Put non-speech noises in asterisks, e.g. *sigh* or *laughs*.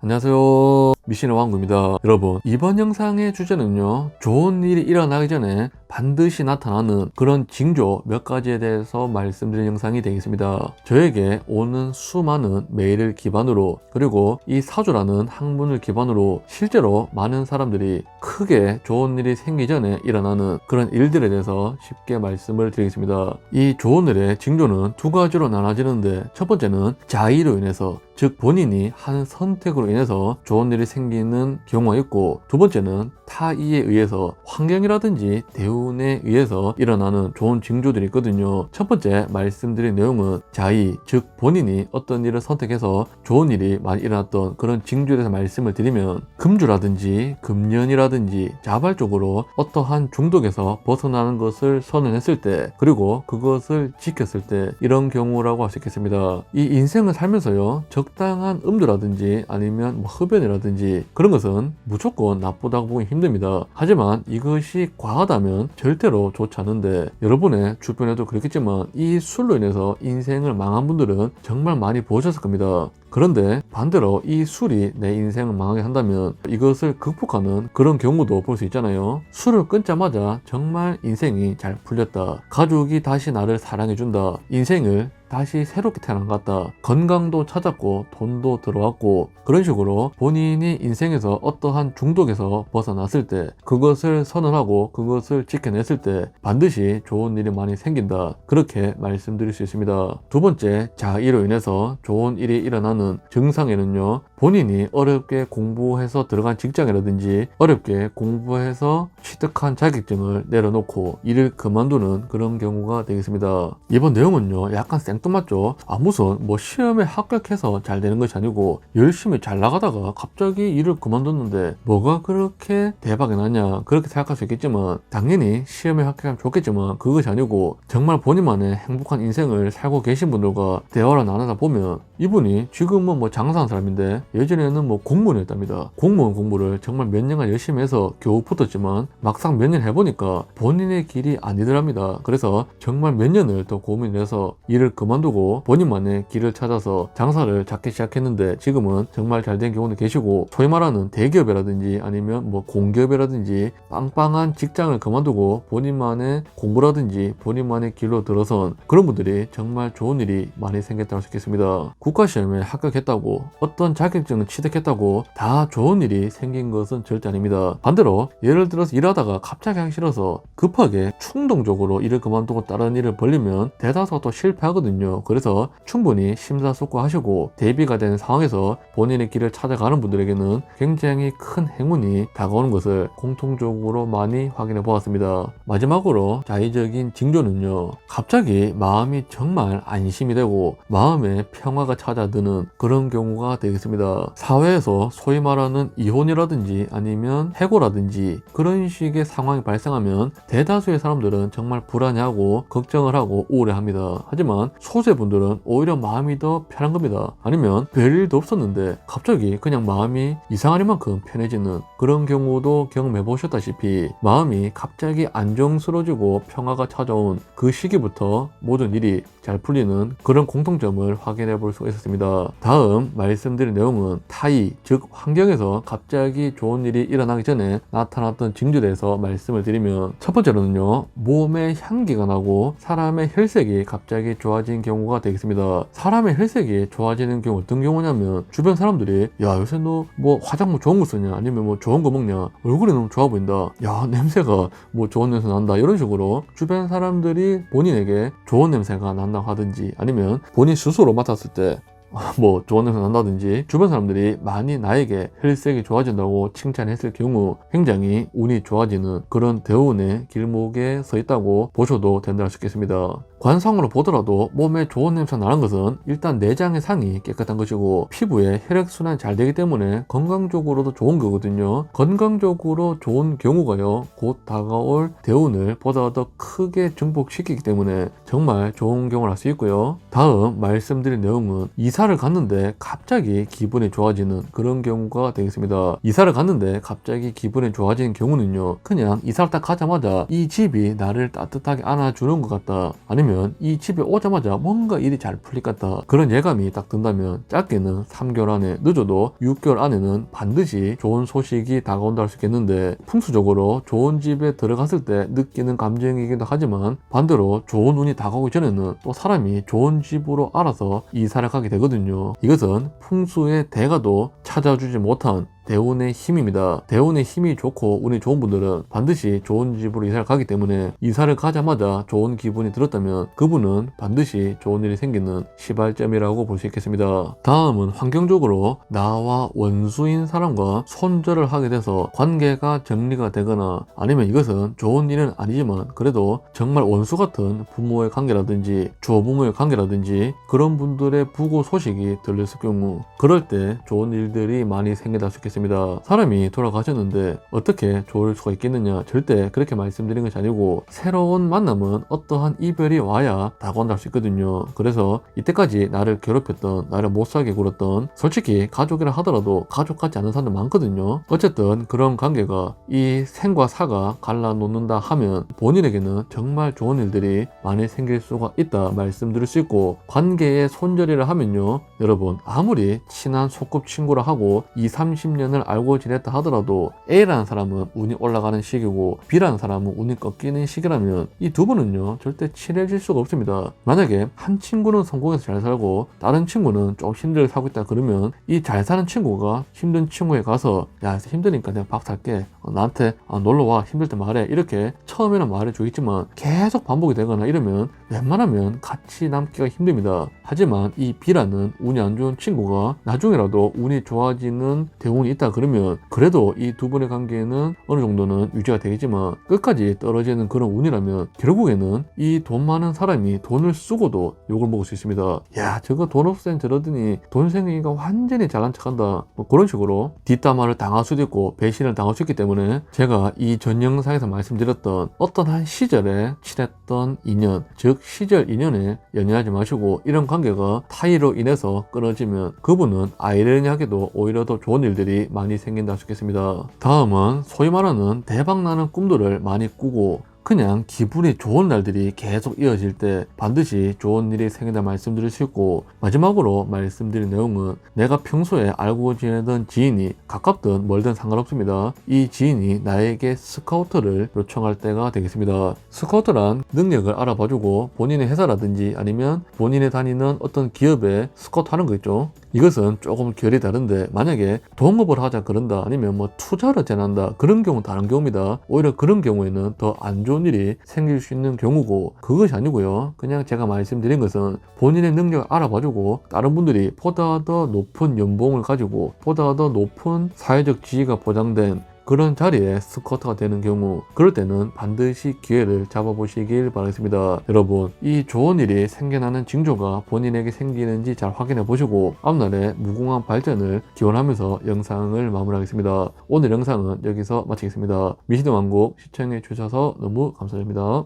안녕하세요. 미신의 왕구입니다. 여러분, 이번 영상의 주제는요, 좋은 일이 일어나기 전에 반드시 나타나는 그런 징조 몇 가지에 대해서 말씀드린 영상이 되겠습니다. 저에게 오는 수많은 메일을 기반으로 그리고 이 사주라는 학문을 기반으로 실제로 많은 사람들이 크게 좋은 일이 생기 전에 일어나는 그런 일들에 대해서 쉽게 말씀을 드리겠습니다. 이 좋은 일의 징조는 두 가지로 나눠지는데 첫 번째는 자의로 인해서 즉 본인이 한 선택으로 인해서 좋은 일이 생기 는 경우가 있고 두 번째는 타의에 의해서 환경이라든지 대운에 의해서 일어나는 좋은 징조들이 있거든요. 첫 번째 말씀드린 내용은 자의 즉 본인이 어떤 일을 선택해서 좋은 일이 많이 일어났던 그런 징조에 대해서 말씀을 드리면 금주라든지 금년이라든지 자발적으로 어떠한 중독에서 벗어나는 것을 선언했을 때 그리고 그것을 지켰을 때 이런 경우라고 할 수 있겠습니다. 이 인생을 살면서요 적당한 음주라든지 아니면 뭐 흡연이라든지 그런 것은 무조건 나쁘다고 보기 힘듭니다. 하지만 이것이 과하다면 절대로 좋지 않은데 여러분의 주변에도 그렇겠지만 이 술로 인해서 인생을 망한 분들은 정말 많이 보셨을 겁니다. 그런데 반대로 이 술이 내 인생을 망하게 한다면 이것을 극복하는 그런 경우도 볼 수 있잖아요. 술을 끊자마자 정말 인생이 잘 풀렸다. 가족이 다시 나를 사랑해준다. 인생을 다시 새롭게 태어난 것 같다. 건강도 찾았고 돈도 들어왔고 그런 식으로 본인이 인생에서 어떠한 중독에서 벗어났을 때 그것을 선언하고 그것을 지켜냈을 때 반드시 좋은 일이 많이 생긴다. 그렇게 말씀드릴 수 있습니다. 두 번째 자의로 인해서 좋은 일이 일어나는 증상에는요. 본인이 어렵게 공부해서 들어간 직장이라든지 어렵게 공부해서 취득한 자격증을 내려놓고 일을 그만두는 그런 경우가 되겠습니다. 이번 내용은요. 약간 생뚱맞죠? 아 무슨 뭐 시험에 합격해서 잘 되는 것이 아니고 열심히 잘 나가다가 갑자기 일을 그만뒀는데 뭐가 그렇게 대박이 나냐 그렇게 생각할 수 있겠지만 당연히 시험에 합격하면 좋겠지만 그것이 아니고 정말 본인만의 행복한 인생을 살고 계신 분들과 대화를 나누다 보면 이분이 지금은 뭐 장사하는 사람인데 예전에는 뭐 공무원이었답니다. 공무원 공부를 정말 몇 년간 열심히 해서 겨우 붙었지만 막상 몇 년 해보니까 본인의 길이 아니더랍니다. 그래서 정말 몇 년을 더 고민을 해서 일을 그만두고 본인만의 길을 찾아서 장사를 작게 시작했는데 지금은 정말 잘 된 경우도 계시고 소위 말하는 대기업이라든지 아니면 뭐 공기업이라든지 빵빵한 직장을 그만두고 본인만의 공부라든지 본인만의 길로 들어선 그런 분들이 정말 좋은 일이 많이 생겼다고 할수 있겠습니다. 국가시험에 합격했다고 어떤 자격 증을 취득했다고 다 좋은 일이 생긴 것은 절대 아닙니다. 반대로 예를 들어서 일하다가 갑자기 하기 싫어서 급하게 충동적으로 일을 그만두고 다른 일을 벌리면 대다수가 또 실패하거든요. 그래서 충분히 심사숙고하시고 대비가 된 상황에서 본인의 길을 찾아가는 분들에게는 굉장히 큰 행운이 다가오는 것을 공통적으로 많이 확인해 보았습니다. 마지막으로 자의적인 징조는요. 갑자기 마음이 정말 안심이 되고 마음에 평화가 찾아드는 그런 경우가 되겠습니다. 사회에서 소위 말하는 이혼이라든지 아니면 해고라든지 그런 식의 상황이 발생하면 대다수의 사람들은 정말 불안해하고 걱정을 하고 우울해합니다. 하지만 소수분들은 오히려 마음이 더 편한 겁니다. 아니면 별일도 없었는데 갑자기 그냥 마음이 이상할 만큼 편해지는 그런 경우도 경험해 보셨다시피 마음이 갑자기 안정스러워지고 평화가 찾아온 그 시기부터 모든 일이 잘 풀리는 그런 공통점을 확인해 볼 수가 있었습니다. 다음 말씀드린 내용은 타의, 즉 환경에서 갑자기 좋은 일이 일어나기 전에 나타났던 징조에 대해서 말씀을 드리면 첫 번째로는요. 몸에 향기가 나고 사람의 혈색이 갑자기 좋아진 경우가 되겠습니다. 사람의 혈색이 좋아지는 경우 어떤 경우냐면 주변 사람들이 야 요새 너 뭐 화장품 좋은 거 쓰냐 아니면 뭐 좋은 거 먹냐 얼굴이 너무 좋아 보인다 야 냄새가 뭐 좋은 냄새 난다 이런 식으로 주변 사람들이 본인에게 좋은 냄새가 난다고 하든지 아니면 본인 스스로 맡았을 때 *laughs* 뭐 좋은 냄새 난다든지 주변 사람들이 많이 나에게 혈색이 좋아진다고 칭찬했을 경우 굉장히 운이 좋아지는 그런 대운의 길목에 서 있다고 보셔도 된다 할수 있겠습니다. 관상으로 보더라도 몸에 좋은 냄새 나는 것은 일단 내장의 상이 깨끗한 것이고 피부에 혈액순환이 잘 되기 때문에 건강적으로도 좋은 거거든요. 건강적으로 좋은 경우가요. 곧 다가올 대운을 보다 더 크게 증폭시키기 때문에 정말 좋은 경우를 할 수 있고요. 다음 말씀드린 내용은 이사를 갔는데 갑자기 기분이 좋아지는 그런 경우가 되겠습니다. 이사를 갔는데 갑자기 기분이 좋아지는 경우는요. 그냥 이사를 딱 가자마자 이 집이 나를 따뜻하게 안아주는 것 같다. 아니면 아니면 이 집에 오자마자 뭔가 일이 잘 풀릴 것 같다. 그런 예감이 딱 든다면 짧게는 3개월 안에 늦어도 6개월 안에는 반드시 좋은 소식이 다가온다 할 수 있겠는데 풍수적으로 좋은 집에 들어갔을 때 느끼는 감정이기도 하지만 반대로 좋은 운이 다가오기 전에는 또 사람이 좋은 집으로 알아서 이사를 가게 되거든요. 이것은 풍수의 대가도 찾아주지 못한 대운의 힘입니다. 대운의 힘이 좋고 운이 좋은 분들은 반드시 좋은 집으로 이사를 가기 때문에 이사를 가자마자 좋은 기분이 들었다면 그분은 반드시 좋은 일이 생기는 시발점이라고 볼 수 있겠습니다. 다음은 환경적으로 나와 원수인 사람과 손절을 하게 돼서 관계가 정리가 되거나 아니면 이것은 좋은 일은 아니지만 그래도 정말 원수 같은 부모의 관계라든지 조부모의 관계라든지 그런 분들의 부고 소식이 들렸을 경우 그럴 때 좋은 일들이 많이 생겨날 수 있겠습니다. 있습니다. 사람이 돌아가셨는데 어떻게 좋을 수가 있겠느냐 절대 그렇게 말씀드린 것이 아니고 새로운 만남은 어떠한 이별이 와야 다가온다 수 있거든요. 그래서 이때까지 나를 괴롭혔던 나를 못살게 굴었던 솔직히 가족이라 하더라도 가족 같지 않은 사람들 많거든요. 어쨌든 그런 관계가 이 생과 사가 갈라놓는다 하면 본인에게는 정말 좋은 일들이 많이 생길 수가 있다 말씀드릴 수 있고 관계의 손절이라 하면요 여러분 아무리 친한 소꿉친구라 하고 2, 30년 1년을 알고 지냈다 하더라도 A라는 사람은 운이 올라가는 시기고 B라는 사람은 운이 꺾이는 시기라면 이 두 분은요 절대 친해질 수가 없습니다. 만약에 한 친구는 성공해서 잘 살고 다른 친구는 좀 힘들게 살고 있다 그러면 이 잘 사는 친구가 힘든 친구에 가서 야 힘드니까 내가 밥 살게 어, 나한테 어, 놀러와 힘들 때 말해 이렇게 처음에는 말해주겠지만 계속 반복이 되거나 이러면 웬만하면 같이 남기가 힘듭니다. 하지만 이 B라는 운이 안 좋은 친구가 나중에라도 운이 좋아지는 대운이 있다 그러면 그래도 이 두 분의 관계는 어느 정도는 유지가 되겠지만 끝까지 떨어지는 그런 운이라면 결국에는 이 돈 많은 사람이 돈을 쓰고도 욕을 먹을 수 있습니다. 야 저거 돈 없앤 저러더니 돈 생기니까 완전히 잘난 척한다. 뭐 그런 식으로 뒷담화를 당할 수도 있고 배신을 당할 수 있기 때문에 제가 이 전 영상에서 말씀드렸던 어떤 한 시절에 친했던 인연 즉 시절 인연에 연연하지 마시고 이런 관계가 타이로 인해서 끊어지면 그분은 아이러니하게도 오히려 더 좋은 일들이 많이 생긴다 있겠습니다. 다음은 소위 말하는 대박나는 꿈들을 많이 꾸고 그냥 기분이 좋은 날들이 계속 이어질 때 반드시 좋은 일이 생긴다 말씀드릴 수 있고 마지막으로 말씀드린 내용은 내가 평소에 알고 지내던 지인이 가깝든 멀든 상관없습니다. 이 지인이 나에게 스카우터를 요청할 때가 되겠습니다. 스카우터란 능력을 알아봐주고 본인의 회사라든지 아니면 본인이 다니는 어떤 기업에 스카우트 하는 거 있죠. 이것은 조금 결이 다른데 만약에 동업을 하자 그런다 아니면 뭐 투자를 제난다 그런 경우 다른 경우입니다. 오히려 그런 경우에는 더 안 좋은 일이 생길 수 있는 경우고 그것이 아니고요. 그냥 제가 말씀드린 것은 본인의 능력을 알아봐주고 다른 분들이 보다 더 높은 연봉을 가지고 보다 더 높은 사회적 지위가 보장된 그런 자리에 스쿼트가 되는 경우 그럴 때는 반드시 기회를 잡아보시길 바라겠습니다. 여러분 이 좋은 일이 생겨나는 징조가 본인에게 생기는지 잘 확인해 보시고 앞날에 무궁한 발전을 기원하면서 영상을 마무리하겠습니다. 오늘 영상은 여기서 마치겠습니다. 미시드 왕국 시청해 주셔서 너무 감사드립니다.